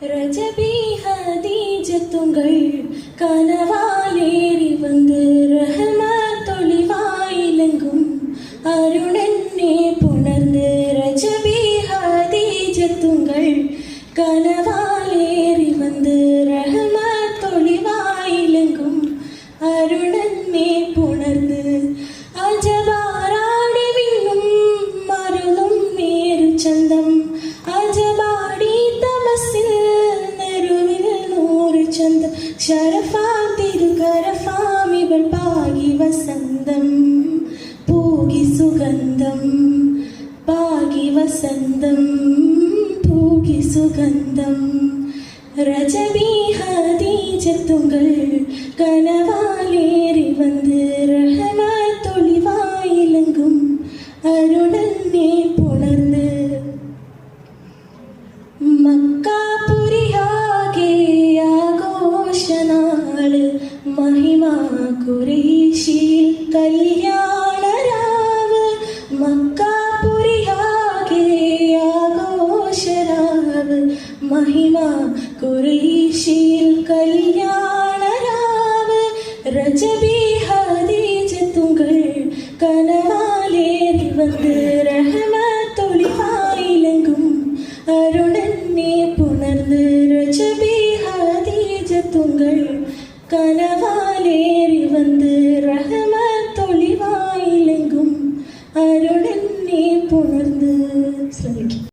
രജബീഹദീജത്തുങ്കൾ കനവാലേറി വന്ന് റഹ്മ തൊളിവായിലെങ്കും അരുണനെ പുണർന്ന് രജബീഹദീജത്തുങ്കൾ കനവാലേറി വന്ന് റഹ്മ തൊളിവായിലെങ്കും അരുണ ഷറഫാം തിരുകരഫാം ഇവൾ പാകി വസന്തം പൂകി സുഗന്ധം. പാകി വസന്തം പൂകി സുഗന്ധം. രജബീ ഹദീജത്തുകൾ കനവാലേറി വന്ന് റഹമാത്തൊളിവായിലങ്കും അരുണനെ പുണർന്ന്. മക്ക മഹിമ കുറേശിയിൽ കല്യാണരാവ് മക്കാപുരിയാകെ ആഘോഷരാവ് മഹിമ കുറേശിയിൽ കല്യാണരാവ് രജബി ഹദീജത്തുകൾ കനവാലേറി വന്ന് റഹ്മത്തൊളിവായിലെങ്കും അരുണനെ കനവാലേറി വന്ന് റഹമ തൊളിവായിലെങ്കും അരുളെന്നെ പുണർന്ന് ശ്രമിക്കും.